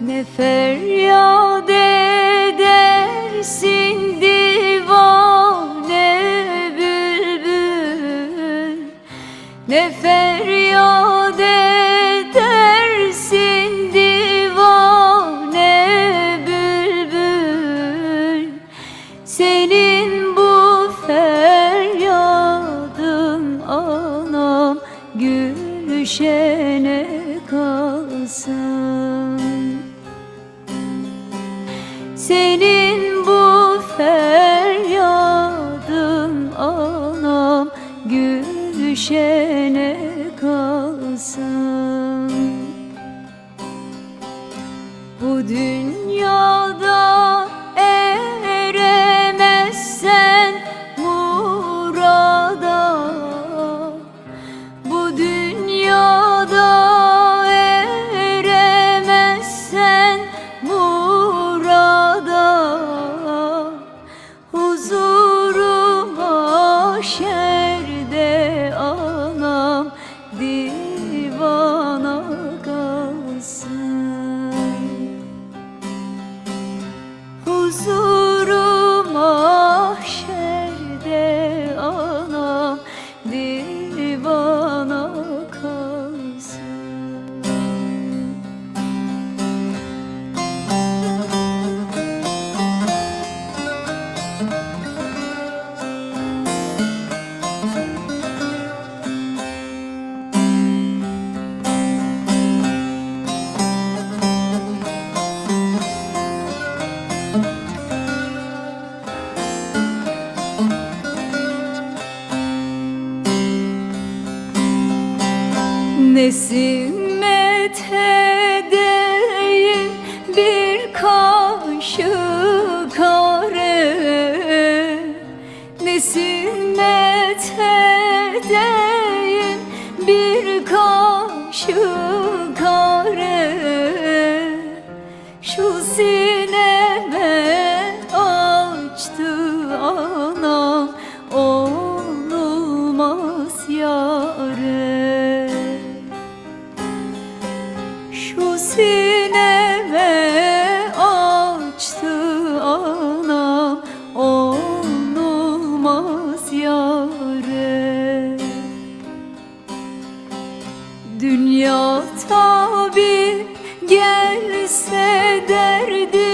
Ne feryat edersin divane bülbül. Ne feryat edersin divane bülbül. Senin bu feryadın anam gülşene kalsın kalsın Bu dünyada huzur. Nesimet edeyim bir kaşık are. Nesimet edeyim bir kaşık sineme açtı anam olmaz yâre. Dünya tabi gelse derdime